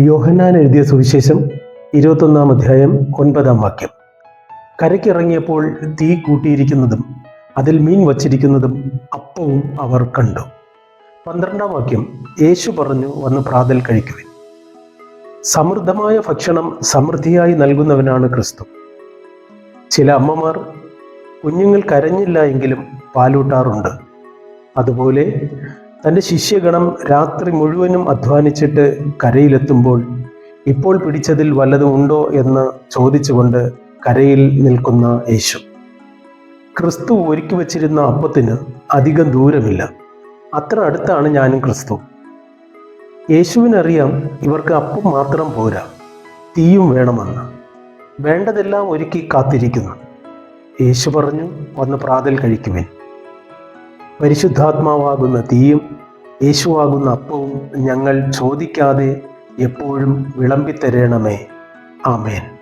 യോഹന്നാൻ എഴുതിയ സുവിശേഷം ഇരുപത്തൊന്നാം അധ്യായം ഒൻപതാം വാക്യം. കരയ്ക്കിറങ്ങിയപ്പോൾ തീ കൂട്ടിയിരിക്കുന്നതും അതിൽ മീൻ വച്ചിരിക്കുന്നതും അപ്പവും അവർ കണ്ടു. പന്ത്രണ്ടാം വാക്യം യേശു പറഞ്ഞു വന്ന് പ്രാതൽ കഴിക്കുവിൻ. സമൃദ്ധമായ ഭക്ഷണം സമൃദ്ധിയായി നൽകുന്നവനാണ് ക്രിസ്തു. ചില അമ്മമാർ കുഞ്ഞുങ്ങൾ കരഞ്ഞില്ല എങ്കിലും പാലൂട്ടാറുണ്ട്. അതുപോലെ തന്റെ ശിഷ്യഗണം രാത്രി മുഴുവനും അധ്വാനിച്ചിട്ട് കരയിലെത്തുമ്പോൾ ഇപ്പോൾ പിടിച്ചതിൽ വല്ലതും ഉണ്ടോ എന്ന് ചോദിച്ചുകൊണ്ട് കരയിൽ നിൽക്കുന്ന യേശു ക്രിസ്തു ഒരുക്കി വച്ചിരുന്ന അപ്പത്തിന് അധികം ദൂരമില്ല. അത്ര അടുത്താണ് ഞാനും ക്രിസ്തു. യേശുവിനറിയാം ഇവർക്ക് അപ്പം മാത്രം പോരാ തീയും വേണമെന്ന്. വേണ്ടതെല്ലാം ഒരുക്കി കാത്തിരിക്കുന്നു. യേശു പറഞ്ഞു വന്ന് പ്രാതൽ കഴിക്കുവിൻ. പരിശുദ്ധാത്മാവാകുന്ന തീയും യേശുവാകുന്ന അപ്പവും ഞങ്ങൾ ചോദിക്കാതെ എപ്പോഴും വിളമ്പിത്തരണമേ. ആമേൻ.